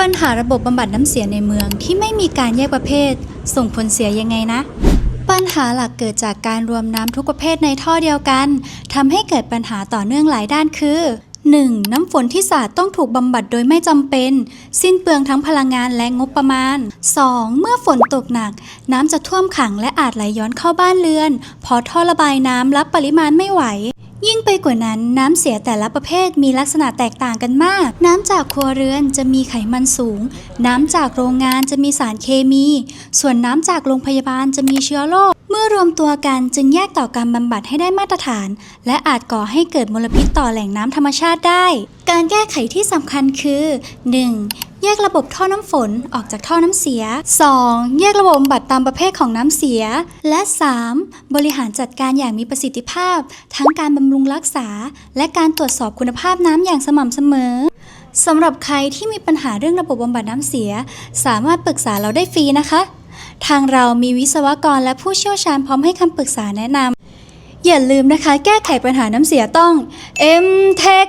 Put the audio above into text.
ปัญหาระบบบำบัดน้ำเสียในเมืองที่ไม่มีการแยกประเภท ส่งผลเสียยังไงนะ ปัญหาหลักเกิดจากการรวมน้ำทุกประเภทในท่อเดียวกันทำให้เกิดปัญหาต่อเนื่องหลายด้านคือ 1. น้ำฝนที่สาดต้องถูกบำบัดโดยไม่จำเป็น สิ้นเปลืองทั้งพลังงานและงบประมาณ 2. เมื่อฝนตกหนัก น้ำจะท่วมขังและอาจไหลย้อนเข้าบ้านเรือนเพอท่อระบายน้ำรับปริมาณไม่ไหว ยิ่งไปกว่านั้นน้ำเสียแต่ละประเภทมีลักษณะแตกต่างกันมาก น้ำจากครัวเรือนจะมีไขมันสูง น้ำจากโรงงานจะมีสารเคมี ส่วนน้ำจากโรงพยาบาลจะมีเชื้อโรคเมื่อรวมตัวกันจึงแยกต่อการบำบัดให้ได้มาตรฐาน และอาจก่อให้เกิดมลพิษต่อแหล่งน้ำธรรมชาติได้ การแก้ไขที่สำคัญคือ 1. แยกระบบท่อน้ำฝนออกจากท่อน้ำเสีย 2. แยกระบบบำบัดตามประเภทของน้ำเสีย และ 3. บริหารจัดการอย่างมีประสิทธิภาพ ทั้งการบำรุงรักษา และการตรวจสอบคุณภาพน้ำอย่างสม่ำเสมอสำหรับใครที่มีปัญหาเรื่องระบบบำบัดน้ำเสีย สามารถปรึกษาเราได้ฟรีนะคะ ทางเรามีวิศวกรและผู้เชี่ยวชาญพร้อมให้คำปรึกษาแนะนำอย่าลืมนะคะ แก้ไขปัญหาน้ำเสียต้อง M-Tech